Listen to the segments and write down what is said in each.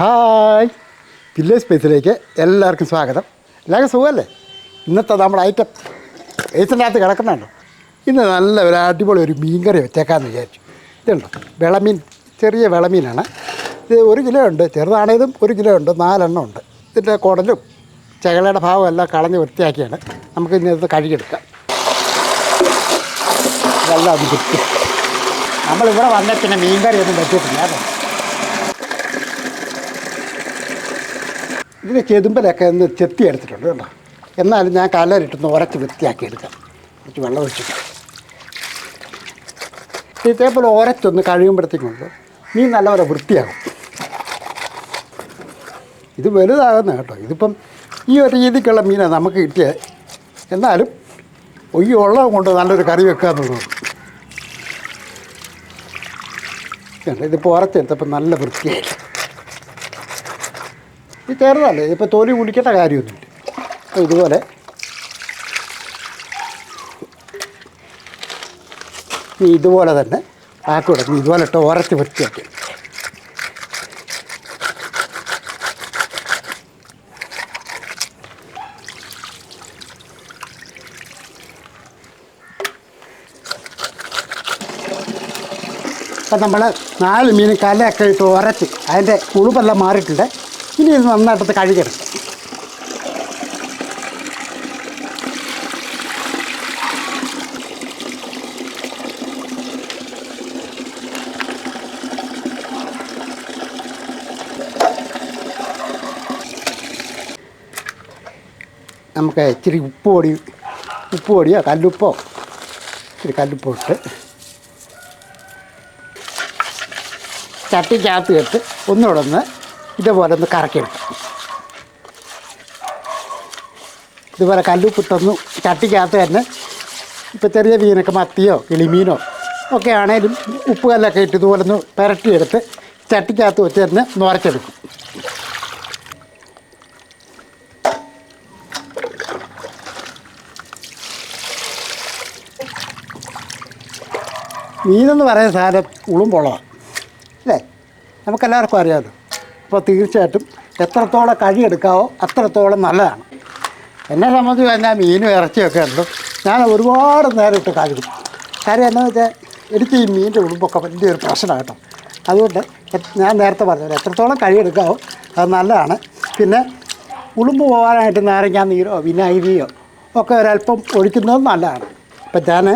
Hi. Village സ്പേസിലേക്ക് എല്ലാവർക്കും സ്വാഗതം. എല്ലാവർക്കും സുഖമല്ലേ? ഇന്നത്തെ നമ്മുടെ ഐറ്റം ഏസിന്റെ അകത്ത് കിടക്കുന്നുണ്ടോ. ഇന്ന് നല്ല ഒരു അടിപൊളി ഒരു മീൻ കറി വെച്ചേക്കാമെന്ന് വിചാരിച്ചു. ഇതുണ്ടോ? വിളമീൻ ചെറിയ വിളമീനാണ്. ഇത് ഒരു കിലോ ഉണ്ട്. ചെറുതാണേതും ഒരു കിലോ ഉണ്ട്. നാലെണ്ണം ഉണ്ട്. ഇതിന്റെ കുടലും ചകലയുടെ ഭാവം എല്ലാം കളഞ്ഞ് വൃത്തിയാക്കിയാണ്. നമുക്ക് ഇന്ന് ഇത് കഴുകിയെടുക്കാം. ഇതെല്ലാം കിട്ടും നമ്മളിവിടെ വന്നേ പിന്നെ മീൻകറി ഒന്നും പറ്റിയിട്ടില്ല കേട്ടോ ഇതിന് ചെതുമ്പലൊക്കെ ഒന്ന് ചെത്തി എടുത്തിട്ടുണ്ട് കേട്ടോ. എന്നാലും ഞാൻ കലരിട്ടൊന്ന് ഉരച്ച് വൃത്തിയാക്കി എടുക്കാം. കുറച്ച് വെള്ളം ഒഴിച്ചിട്ട്. ഇതേപോലെ ഉരച്ചൊന്ന് കഴിയുമ്പോഴത്തേക്കുണ്ട് മീൻ നല്ലപോലെ വൃത്തിയാകും. ഇത് വലുതാകുന്ന കേട്ടോ. ഇതിപ്പം ഈ ഒരു രീതിക്കുള്ള മീനാണ് നമുക്ക് കിട്ടിയത്. എന്നാലും ഈ ഉള്ളത് കൊണ്ട് നല്ലൊരു കറി വെക്കുക എന്നുള്ളത് ഇതിപ്പോൾ ഉരച്ചെടുത്തപ്പോൾ നല്ല വൃത്തിയായി. ഇത് ചെറുതല്ലേ ഇപ്പോൾ തോലി കുടിക്കേണ്ട കാര്യമൊന്നുമില്ല. അപ്പോൾ ഇതുപോലെ. ഇതുപോലെ തന്നെ ആക്കി കൊടുക്കും. ഇതുപോലെ ഇട്ട് ഉരച്ച് വൃത്തിയാക്കി. അപ്പം നമ്മൾ നാല് മീൻ കലയൊക്കെ ഇട്ട് ഉരച്ച് അതിന്റെ കുളിപ്പെല്ലാം മാറിയിട്ടുണ്ട്. ഇനി ഇത് നന്നായിട്ടത് കഴുകരുത്. നമുക്ക് ഇച്ചിരി ഉപ്പ് പൊടി ഉപ്പ് പൊടിയോ കല്ലുപ്പോ? ഇച്ചിരി കല്ലുപ്പോ ഇട്ട് ചട്ടിക്കകത്ത് ഇട്ട് ഒന്നുകൂടെ ഒന്ന് ഇതുപോലെ ഒന്ന് കറക്കിയെടുക്കും ഇതുപോലെ കല്ലുപ്പിട്ടൊന്ന് ചട്ടിക്കകത്ത് തന്നെ ഇപ്പോൾ ചെറിയ മീനൊക്കെ മത്തിയോ കിളിമീനോ ഒക്കെ ആണേലും ഉപ്പ് കല്ലൊക്കെ ഇട്ട് ഇതുപോലെ ഒന്ന് പുരട്ടിയെടുത്ത് ചട്ടിക്കകത്ത് വെച്ച് തന്നെ നുറച്ചെടുക്കും മീനെന്ന് പറയുന്ന സാധനം ഉളുമ്പുള്ളതാണ് അല്ലേ? നമുക്കെല്ലാവർക്കും അറിയാമല്ലോ അപ്പോൾ തീർച്ചയായിട്ടും എത്രത്തോളം കഴിയെടുക്കാവോ അത്രത്തോളം നല്ലതാണ്. എന്നെ സംബന്ധിച്ച് പറഞ്ഞാൽ മീനും ഇറച്ചിയൊക്കെ ഉണ്ട്. ഞാൻ ഒരുപാട് നേരം ഇട്ട് കഴുകും കാര്യം എന്താ വെച്ചാൽ എനിക്ക് ഈ മീനിന്റെ ഉടുമ്പൊക്കെ വലിയൊരു പ്രശ്നമാണ് കേട്ടോ. അതുകൊണ്ട് ഞാൻ നേരത്തെ പറഞ്ഞത് എത്രത്തോളം കഴിയെടുക്കാവോ അത് നല്ലതാണ്. പിന്നെ ഉളുമ്പ് പോകാനായിട്ട് നാരങ്ങാ നീരോ വിനാഗിരിയോ ഒക്കെ ഒരല്പം ഒഴിക്കുന്നതും നല്ലതാണ്. അപ്പം ഞാൻ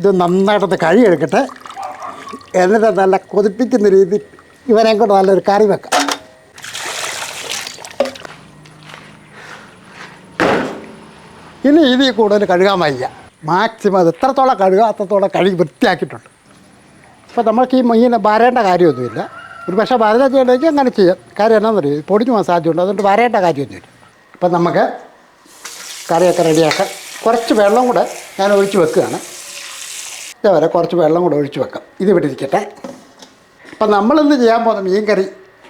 ഇത് നന്നായിട്ടൊന്ന് കഴിയെടുക്കട്ടെ. എന്നിട്ട് നല്ല കൊതിപ്പിക്കുന്ന രീതി ഇവനെ കൊണ്ട് നല്ലൊരു കറി വെക്കാം. ഇനി ഇതിൽ കൂടുതൽ കഴുകാൻ വയ്യ. മാക്സിമം അത് എത്രത്തോളം കഴുകുക അത്രത്തോളം കഴുകി വൃത്തിയാക്കിയിട്ടുണ്ട്. അപ്പോൾ നമ്മൾക്ക് ഈ മീനെ വരേണ്ട കാര്യമൊന്നുമില്ല. ഒരു പക്ഷേ വരത ചെയ്യണമെങ്കിൽ അങ്ങനെ ചെയ്യാം. കാര്യം എന്നാണെന്നറിയോ? പൊടിഞ്ഞു പോകാൻ സാധ്യതയുണ്ട്. അതുകൊണ്ട് വരേണ്ട കാര്യമൊന്നുമില്ല. അപ്പം നമുക്ക് കറിയൊക്കെ റെഡിയാക്കാം. കുറച്ച് വെള്ളം കൂടെ ഞാൻ ഒഴിച്ച് വെക്കുകയാണ്. ഇതേവരെ കുറച്ച് വെള്ളം കൂടെ ഒഴിച്ച് വെക്കാം. ഇത് വിട്ടിരിക്കട്ടെ അപ്പം നമ്മളിന്ന് ചെയ്യാൻ പോകുന്ന മീൻകറി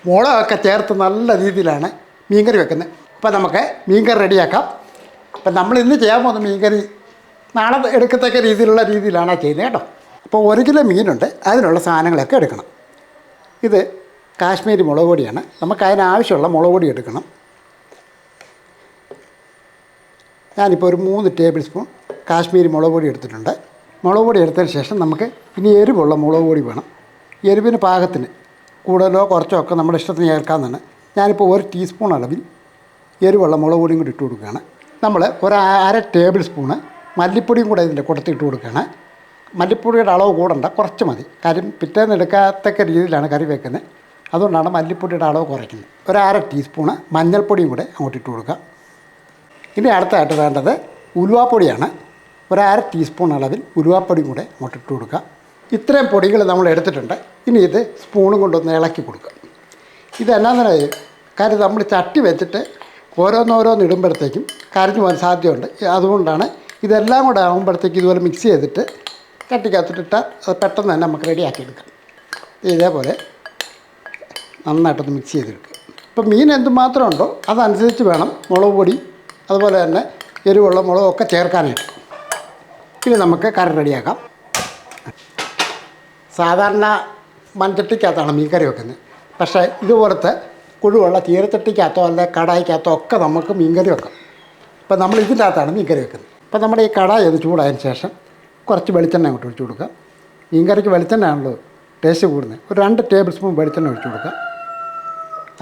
മുളകൊക്കെ ചേർത്ത് നല്ല രീതിയിലാണ് മീൻകറി വെക്കുന്നത്. അപ്പം നമുക്ക് മീൻകറി റെഡിയാക്കാം. അപ്പം നമ്മൾ ഇന്ന് ചെയ്യാൻ പോകുന്ന മീൻകറി നാളെ എടുക്കത്തക്ക രീതിയിലുള്ള രീതിയിലാണ് ചെയ്യുന്നത് കേട്ടോ. അപ്പോൾ ഒരു കിലോ മീനുണ്ട്. അതിനുള്ള സാധനങ്ങളൊക്കെ എടുക്കണം. ഇത് കാശ്മീരി മുളക് പൊടിയാണ്. നമുക്ക് അതിനാവശ്യമുള്ള മുളക് പൊടി എടുക്കണം. ഞാനിപ്പോൾ ഒരു മൂന്ന് ടേബിൾ സ്പൂൺ കാശ്മീരി മുളക് പൊടി എടുത്തിട്ടുണ്ട്. മുളക് പൊടി എടുത്തതിന് ശേഷം നമുക്ക് ഇനി എരിവുള്ള മുളക് പൊടി വേണം. എരിവിന് പാകത്തിന് കൂടുതലോ കുറച്ചോ ഒക്കെ നമ്മുടെ ഇഷ്ടത്തിന് ചേർക്കാമെന്നാണ് ഞാനിപ്പോൾ ഒരു ടീസ്പൂൺ അളവിൽ എരിവുള്ള മുളക് പൊടിയും കൂടി ഇട്ട് കൊടുക്കുകയാണ്. നമ്മൾ ഒരു അര ടേബിൾ സ്പൂണ് മല്ലിപ്പൊടിയും കൂടെ ഇതിന്റെ കൂട്ടത്തിൽ ഇട്ട് കൊടുക്കുകയാണ്. മല്ലിപ്പൊടിയുടെ അളവ് കൂടണ്ട കുറച്ച് മതി. കാര്യം പിറ്റേന്ന് എടുക്കാത്തക്ക രീതിയിലാണ് കറി വെക്കുന്നത്. അതുകൊണ്ടാണ് മല്ലിപ്പൊടിയുടെ അളവ് കുറയ്ക്കുന്നത്. ഒരു അര ടീസ്പൂണ് മഞ്ഞൾപ്പൊടിയും കൂടെ അങ്ങോട്ട് ഇട്ട് കൊടുക്കുക. ഇനി അടുത്തായിട്ട് വേണ്ടത് ഉലുവാപ്പൊടിയാണ്. ഒരു അര ടീസ്പൂൺ അളവിൽ ഉലുവാപ്പൊടിയും കൂടെ അങ്ങോട്ട് ഇട്ട് കൊടുക്കുക. ഇത്രയും പൊടികൾ നമ്മൾ എടുത്തിട്ടുണ്ട്. ഇനി ഇത് സ്പൂണും കൊണ്ടൊന്ന് ഇളക്കി കൊടുക്കുക. ഇതെന്നാന്നറിയോ കാര്യം നമ്മൾ ചട്ടി വെച്ചിട്ട് ഓരോന്നോരോന്ന് ഇടുമ്പോഴത്തേക്കും കരഞ്ഞു പോകാൻ സാധ്യതയുണ്ട്. അതുകൊണ്ടാണ് ഇതെല്ലാം കൂടെ ആകുമ്പോഴത്തേക്ക് ഇതുപോലെ മിക്സ് ചെയ്തിട്ട് ചട്ടിക്കകത്തിട്ടിട്ടാൽ അത് പെട്ടെന്ന് തന്നെ നമുക്ക് റെഡിയാക്കി എടുക്കാം. ഇതേപോലെ നന്നായിട്ടൊന്ന് മിക്സ് ചെയ്തെടുക്കുക. ഇപ്പം മീൻ എന്തുമാത്രം ഉണ്ടോ അതനുസരിച്ച് വേണം മുളക് പൊടി അതുപോലെ തന്നെ എരിവുള്ള മുളകൊക്കെ ചേർക്കാനായിട്ട്. ഇനി നമുക്ക് കറി റെഡിയാക്കാം സാധാരണ മൺചട്ടിക്കകത്താണ് മീൻകറി വെക്കുന്നത്. പക്ഷേ ഇതുപോലത്തെ കുഴുവുള്ള ചീരച്ചട്ടിക്കകത്തോ അല്ലെ കടായിക്കകത്തോ ഒക്കെ നമുക്ക് മീൻകറി വെക്കാം. ഇപ്പം നമ്മൾ ഇതിന്റെ അകത്താണ് മീൻകറി വെക്കുന്നത്. ഇപ്പം നമ്മുടെ ഈ കടായി ഒന്ന് ചൂടായതിന് ശേഷം കുറച്ച് വെളിച്ചെണ്ണ അങ്ങോട്ട് ഒഴിച്ചു കൊടുക്കുക. മീൻകറിക്ക് വെളിച്ചെണ്ണ ആണല്ലോ ടേസ്റ്റ് കൂടുന്നത്. ഒരു രണ്ട് ടേബിൾ സ്പൂൺ വെളിച്ചെണ്ണ ഒഴിച്ചു കൊടുക്കുക.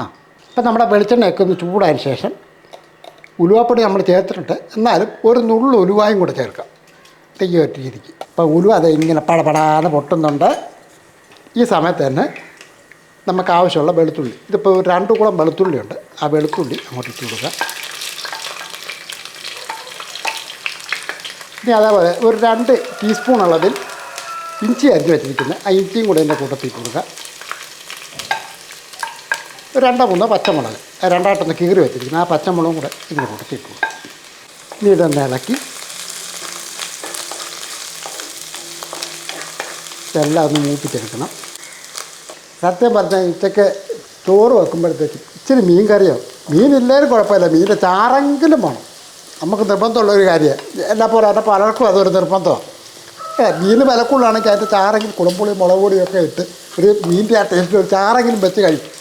ആ ഇപ്പം നമ്മുടെ വെളിച്ചെണ്ണയൊക്കെ ഒന്ന് ചൂടായതിന് ശേഷം ഉലുവാപ്പൊടി നമ്മൾ ചേർത്തിട്ടുണ്ട്. എന്നാലും ഒരു നുള്ളു ഉലുവായും കൂടെ ചേർക്കാം. തീ ഒറ്റ രീതിക്ക് അപ്പോൾ ഉലു അത് ഇങ്ങനെ പടപടാന്ന് പൊട്ടുന്നുണ്ട്. ഈ സമയത്ത് തന്നെ നമുക്ക് ആവശ്യമുള്ള വെളുത്തുള്ളി ഇതിപ്പോൾ രണ്ട് കുളം വെളുത്തുള്ളി ഉണ്ട് ആ വെളുത്തുള്ളി അങ്ങോട്ട് ഇട്ട് കൊടുക്കുക. ഇനി അതേപോലെ ഒരു രണ്ട് ടീസ്പൂൺ അളവിൽ ഇഞ്ചി അരിഞ്ഞ് വെച്ചിരിക്കുന്നത് ആ ഇഞ്ചിയും കൂടെ എന്റെ കൂട്ടത്തിൽ കൊടുക്കുക. രണ്ടോ മൂന്നോ പച്ചമുളക്. രണ്ടായിട്ടൊന്ന് കീറി വെച്ചിരിക്കുന്നത് ആ പച്ചമുളകും കൂടെ ഇതിന്റെ കൂട്ടത്തിൽ കൊടുക്കുക. ഇനി ഇതൊന്ന് ഇളക്കി ഇതെല്ലാം ഒന്ന് മൂപ്പിച്ചെടുക്കണം. സത്യം പറഞ്ഞാൽ ഉച്ചയ്ക്ക് ചോറ് വെക്കുമ്പോഴത്തേക്ക് ഇച്ചിരി മീൻ കറിയോ മീനില്ലേലും കുഴപ്പമില്ല. മീനിന്റെ ചാറെങ്കിലും വേണം. നമുക്ക് നിർബന്ധമുള്ള ഒരു കാര്യമാണ് എല്ലാ പോലെ എന്റെ പലർക്കും അതൊരു നിർബന്ധമാണ് ഏ മീൻ വിലക്കുള്ളാണെങ്കിൽ അതിന്റെ ചാറെങ്കിലും കുളമ്പുളി മുളക് പൊടിയൊക്കെ ഇട്ട് ഒരു മീന്റെ ആ ടേസ്റ്റ് ഒരു ചാറെങ്കിലും വെച്ച് കഴിക്കും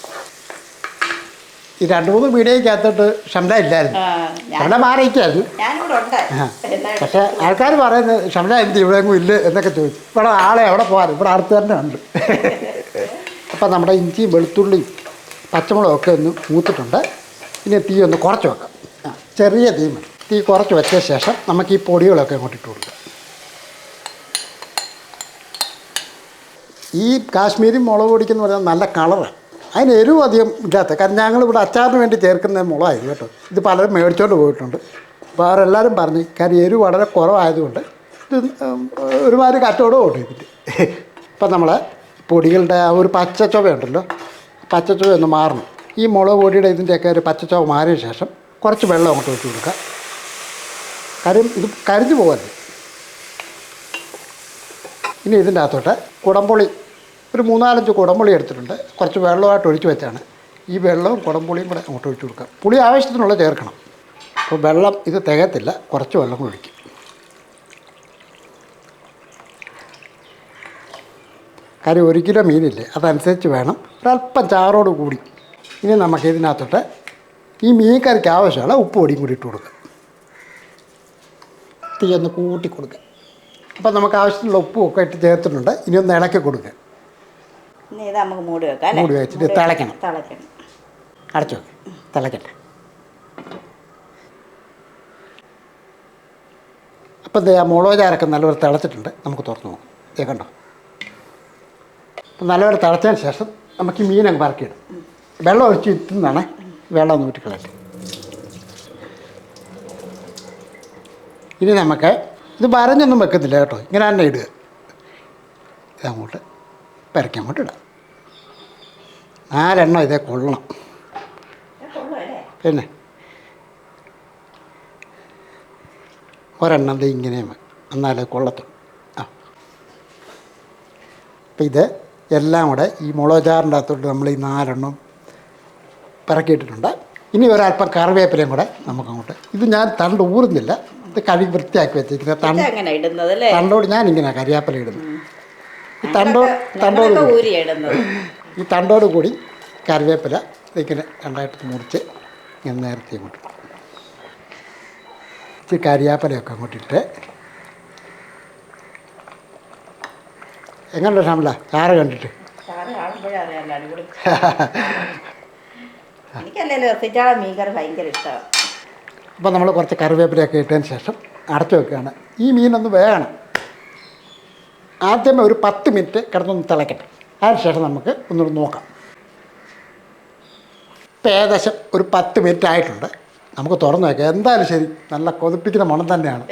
ഈ രണ്ട് മൂന്ന് വീഡിയോയ്ക്കകത്തോട്ട് ഷംല ഇല്ലായിരുന്നു. ഷംല ആ. എന്നാലും ആൾക്കാർ പറയുന്നത് ഷംല എന്ത് ഇവിടെ എങ്ങും ഇല്ല എന്നൊക്കെ ചോദിച്ചു. ഇവിടെ ആളെ അവിടെ പോകാറ് ഇവിടെ അടുത്ത് തന്നെ ഉണ്ട്. അപ്പം നമ്മുടെ ഇഞ്ചിയും വെളുത്തുള്ളിയും പച്ചമുളകും ഒക്കെ ഒന്ന് മൂത്തിട്ടുണ്ട്. ഇനി തീ ഒന്ന് കുറച്ച് വെക്കാം. ചെറിയ തീ മതി. തീ കുറച്ച് വെച്ച ശേഷം നമുക്ക് ഈ പൊടികളൊക്കെ അങ്ങോട്ട് ഇട്ട് കൊടുക്കാം. ഈ കാശ്മീരി മുളക് പൊടിക്കെന്ന് പറഞ്ഞാൽ നല്ല കളറാണ്. അതിന് എരിവ് അധികം ഇല്ലാത്ത കാരണം ഞങ്ങൾ ഇവിടെ അച്ചാറിന് വേണ്ടി ചേർക്കുന്ന മുളകായിരുന്നു കേട്ടോ. ഇത് പലരും മേടിച്ചോണ്ട് പോയിട്ടുണ്ട്. അപ്പോൾ അവരെല്ലാവരും പറഞ്ഞു കാരണം എരിവ് വളരെ കുറവായതുകൊണ്ട് ഇത് ഒരുമാതിരി കച്ചവടം ഉണ്ട് ഇതിന്റെ ഇപ്പം നമ്മൾ പൊടികളുടെ ആ ഒരു പച്ചച്ചുവയുണ്ടല്ലോ പച്ചച്ചുവ ഒന്ന് മാറണം. ഈ മുളക് പൊടിയുടെ ഇതിന്റെയൊക്കെ ഒരു പച്ചച്ചുവ മാറിയ ശേഷം കുറച്ച് വെള്ളം അങ്ങോട്ട് ഒഴിച്ച് കൊടുക്കുക. കാര്യം ഇത് കരിഞ്ഞു പോകരുത്. ഇനി ഇതിന്റെ അകത്തോട്ട് കുടംപുളി ഒരു മൂന്നാലഞ്ച് കുടംപുളി എടുത്തിട്ടുണ്ട്. കുറച്ച് വെള്ളമായിട്ട് ഒഴിച്ച് വെച്ചാണ്. ഈ വെള്ളവും കുടംപുളിയും കൂടെ അങ്ങോട്ട് ഒഴിച്ച് കൊടുക്കുക പുളി ആവശ്യത്തിനുള്ള ചേർക്കണം. അപ്പോൾ വെള്ളം ഇത് തികയത്തില്ല കുറച്ച് വെള്ളം കൂടി ഒഴിക്കും. കാര്യം ഒരു കിലോ മീനില്ലേ അതനുസരിച്ച് വേണം. ഒരല്പം ചാറോട് കൂടി ഇനി നമുക്ക് ഇതിനകത്തോട്ട് ഈ മീൻ കറിക്ക് ആവശ്യമുള്ള ഉപ്പ് പൊടിയും കൂടി ഇട്ട് കൊടുക്കുക തീ ഒന്ന് കൂട്ടി കൊടുക്കുക അപ്പോൾ നമുക്ക് ആവശ്യത്തിനുള്ള ഉപ്പും ഒക്കെ ഇട്ട് ചേർത്തിട്ടുണ്ട്. ഇനി ഒന്ന് ഇളക്കി കൊടുക്കുക ഇനി ഇത് നമുക്ക് മൂടി വെക്കാം അല്ലേ? മൂടി വെച്ചിട്ട് തിളയ്ക്കണം. തിളയ്ക്കണം. അടച്ചു വെക്കുക തിളക്കട്ടെ അപ്പം ഇത് ആ മുളക് ചാരൊക്കെ നല്ലപോലെ തിളച്ചിട്ടുണ്ട്. നമുക്ക് തുറന്നു നോക്കാം. ദേ കണ്ടോ? അപ്പം നല്ലപോലെ തിളച്ചതിന് ശേഷം നമുക്ക് ഈ മീനങ്ങ് പറക്കിയിടും വെള്ളം ഒഴിച്ച് ഇത്തുന്നതാണ് വെള്ളം ഒന്ന് ഊറ്റിക്കളയട്ടെ ഇനി നമുക്ക് ഇത് വരഞ്ഞൊന്നും വെക്കത്തില്ല കേട്ടോ. ഇങ്ങനെ തന്നെ ഇടുക. ഇതങ്ങോട്ട് പെരക്കി അങ്ങോട്ട് ഇടാം. നാലെണ്ണം ഇതേ കൊള്ളണം. പിന്നെ? ഒരെണ്ണം ദേ ഇങ്ങനെ. എന്നാലേ കൊള്ളത്തുള്ളൂ. ആ. അപ്പം ഇത് എല്ലാം കൂടെ ഈ മുളകുചാറിന്റെ അകത്തോട്ട് നമ്മൾ ഈ നാലെണ്ണം പിറക്കിയിട്ടിട്ടുണ്ട്. ഇനി ഒരല്പം കറിവേപ്പിലയും കൂടെ നമുക്കങ്ങോട്ട്. ഇത് ഞാൻ തണ്ട് ഊറുന്നില്ല. ഇത് കഴുകി വൃത്തിയാക്കി വെച്ചിരിക്കുന്നത്. തണ്ട് തണ്ടോട് ഞാൻ ഇങ്ങനെ കറിവേപ്പില ഇടുന്നു ഈ തണ്ടോ തണ്ടോട് കൂടി. ഈ തണ്ടോട് കൂടി കറിവേപ്പില ഇങ്ങനെ രണ്ടായിട്ട് മുറിച്ച് ഇങ്ങനെ നേരത്തെ ഇങ്ങോട്ട് ഇച്ചി ഇച്ചിരി കരിയാപ്പിലയൊക്കെ അങ്ങോട്ടിട്ട് എങ്ങനെയുണ്ട് ഷാമില ചാറ് കണ്ടിട്ട്? മീൻകറി ഭയങ്കര ഇഷ്ടമാണ് അപ്പോൾ നമ്മൾ കുറച്ച് കറിവേപ്പിലയൊക്കെ ഇട്ടതിന് ശേഷം അടച്ചു വെക്കുകയാണ്. ഈ മീനൊന്ന് വേകണം ആദ്യമേ ഒരു പത്ത് മിനിറ്റ് കിടന്നൊന്ന് തിളക്കട്ടെ. അതിനുശേഷം നമുക്ക് ഒന്നുകൂടി നോക്കാം. ഇപ്പം ഏകദേശം ഒരു പത്ത് മിനിറ്റ് ആയിട്ടുണ്ട്. നമുക്ക് തുറന്നു വയ്ക്കാം എന്തായാലും ശരി നല്ല കൊതിപ്പിക്കുന്ന മണം തന്നെയാണ്.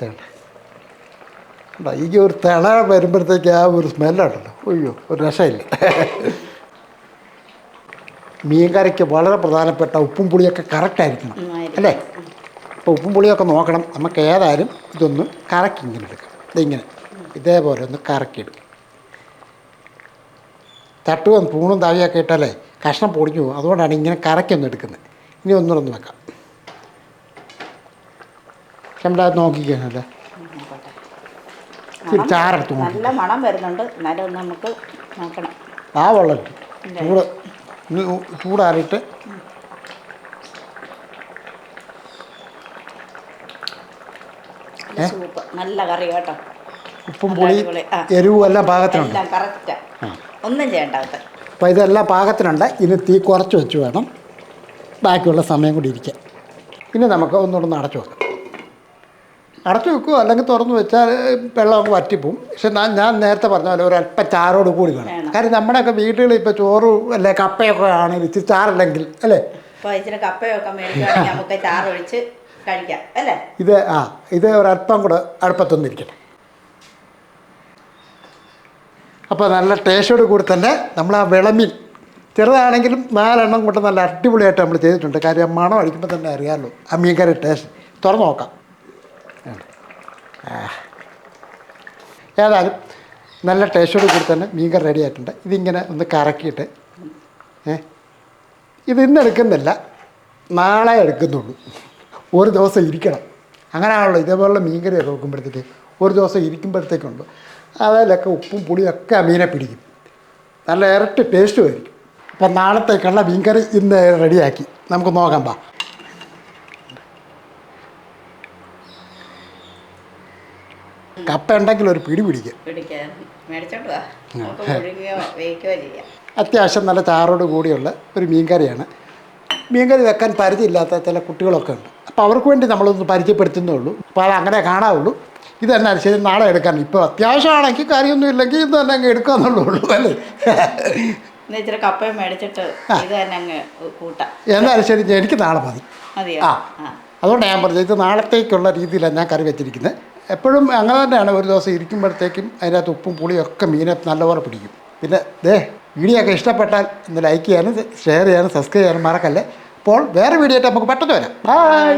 കണ്ടോ? ഈ ഒരു തിള വരുമ്പോഴത്തേക്ക് ആ ഒരു സ്മെല്ലുണ്ടല്ലോ അയ്യോ ഒരു രസമില്ല മീൻ കറിക്ക് വളരെ പ്രധാനപ്പെട്ട ഉപ്പും പുളിയൊക്കെ കറക്റ്റായിരിക്കണം. അല്ലേ? അപ്പോൾ ഉപ്പും പുളിയൊക്കെ നോക്കണം. നമുക്ക് ഏതായാലും ഇതൊന്ന് കറക്കി ഇങ്ങനെ എടുക്കാം. ഇതിങ്ങനെ ഇതേപോലെ ഒന്ന് കറക്കിയിടും. തട്ടുവൻ പൂണും താവിയൊക്കെ ഇട്ടാലേ കഷ്ണം പൊടിഞ്ഞു പോകും. അതുകൊണ്ടാണ് ഇങ്ങനെ കറക്കി എടുക്കുന്നത്. ഇനി ഒന്നുകൂടെ വെക്കാം. ഷംല നോക്കിക്കാനല്ലേ ചാറെടുത്ത് നല്ല മണം വരുന്നുണ്ട്. എന്നാലും നമുക്ക് നോക്കണം. ആ വെള്ളം. ചൂട് ചൂടാറിയിട്ട് നല്ല കറി കേട്ടോ. ഉപ്പും പുളി എരിവും എല്ലാം പാകത്തിനുണ്ട്. ഒന്നും ചെയ്യണ്ട അപ്പോൾ ഇതെല്ലാം പാകത്തിനുണ്ട്. ഇനി തീ കുറച്ച് വെച്ച് വേണം. ബാക്കിയുള്ള സമയം കൂടി ഇരിക്കാൻ. പിന്നെ നമുക്ക് ഒന്നുകൂടെ ഒന്ന് അടച്ചു വെക്കാം. അടച്ചു വെക്കുമോ അല്ലെങ്കിൽ തുറന്ന് വെച്ചാൽ വെള്ളം അങ്ങ് വറ്റിപ്പോവും. പക്ഷെ ഞാൻ ഞാൻ നേരത്തെ പറഞ്ഞ പോലെ ഒരല്പം ചാറോട് കൂടി വേണം. കാരണം കാര്യം നമ്മുടെയൊക്കെ വീടുകളിൽ ഇപ്പോൾ ചോറ് അല്ലെ കപ്പയൊക്കെ ആണെങ്കിൽ ഇച്ചിരി ചാറില്ലെങ്കിൽ അല്ലേ? ഇച്ചിരി കപ്പയൊക്കെ മേടിക്കുകയാണെങ്കിൽ നമുക്ക് ചാറൊഴിച്ച് കഴിക്കാം. അല്ലേ? ഇത് ആ ഇത് ഒരല്പം കൂടെ അടുപ്പത്തൊന്നും അപ്പോൾ നല്ല ടേസ്റ്റോട് കൂടി തന്നെ നമ്മൾ ആ വിളമ്പിൽ ചെറുതാണെങ്കിലും നാലെണ്ണം കൊണ്ട് നല്ല അടിപൊളിയായിട്ട് നമ്മൾ ചെയ്തിട്ടുണ്ട്. കാര്യം മണം അടിക്കുമ്പോൾ തന്നെ അറിയാമല്ലോ ആ മീൻകറി ടേസ്റ്റ്. തുറന്നു നോക്കാം. ഏതായാലും നല്ല ടേസ്റ്റോട് കൂടി തന്നെ മീൻകറി റെഡി ആയിട്ടുണ്ട്. ഇതിങ്ങനെ ഒന്ന് കറക്കിയിട്ട് ഏ ഇത് ഇന്ന് എടുക്കുന്നില്ല നാളെ എടുക്കുന്നുള്ളൂ. ഒരു ദിവസം ഇരിക്കണം. അങ്ങനെയാണല്ലോ ഇതേപോലുള്ള മീൻകറിയൊക്കെ വെക്കുമ്പോഴത്തേക്ക് ഒരു ദിവസം ഇരിക്കുമ്പോഴത്തേക്കുണ്ട്. അതിലൊക്കെ ഉപ്പും പുളിയും ഒക്കെ ആ മീനെ പിടിക്കും. നല്ല ഇരട്ടി ടേസ്റ്റ് ആയിരിക്കും. അപ്പം നാളത്തേക്കുള്ള മീൻകറി ഇന്ന് റെഡിയാക്കി. നമുക്ക് നോക്കാം പാ കപ്പ ഉണ്ടെങ്കിൽ ഒരു പിടി പിടിക്കാം. അത്യാവശ്യം നല്ല ചാറോട് കൂടിയുള്ള ഒരു മീൻകറിയാണ്. മീൻകറി വെക്കാൻ പരിചയമില്ലാത്ത ചില കുട്ടികളൊക്കെ ഉണ്ട്. അപ്പോൾ അവർക്ക് വേണ്ടി നമ്മളൊന്ന് പരിചയപ്പെടുത്തുന്നേ ഉള്ളൂ. അപ്പോൾ അത് അങ്ങനെ കാണാവുള്ളൂ. ഇത് തന്നെ ശരി നാളെ എടുക്കാൻ. ഇപ്പോൾ അത്യാവശ്യമാണെങ്കിൽ കാര്യമൊന്നും ഇല്ലെങ്കിൽ ഇത് തന്നെ അങ്ങ് എടുക്കാന്നുള്ളൂ അല്ലേ? ഇച്ചിരി കപ്പയും മേടിച്ചിട്ട് ഇത് തന്നെ അങ്ങ് കൂട്ടാം. എന്നാലും ശരി എനിക്ക് നാളെ മതി. ആ. അതുകൊണ്ട് ഞാൻ പറഞ്ഞത് ഇത് നാളത്തേക്കുള്ള രീതിയിലാണ് ഞാൻ കറി വെച്ചിരിക്കുന്നത് എപ്പോഴും അങ്ങനെ തന്നെയാണ് ഒരു ദിവസം ഇരിക്കുമ്പോഴത്തേക്കും അതിനകത്ത് ഉപ്പും പുളിയും ഒക്കെ മീനെ നല്ലപോലെ പിടിക്കും. പിന്നെ ദേ വീഡിയോ ഒക്കെ ഇഷ്ടപ്പെട്ടാൽ ഒന്ന് ലൈക്ക് ചെയ്യാനും ഷെയർ ചെയ്യാനും സബ്സ്ക്രൈബ് ചെയ്യാനും മറക്കല്ലേ? അപ്പോൾ വേറെ വീഡിയോ ആയിട്ട് നമുക്ക് പെട്ടെന്ന് വരാം. ബൈ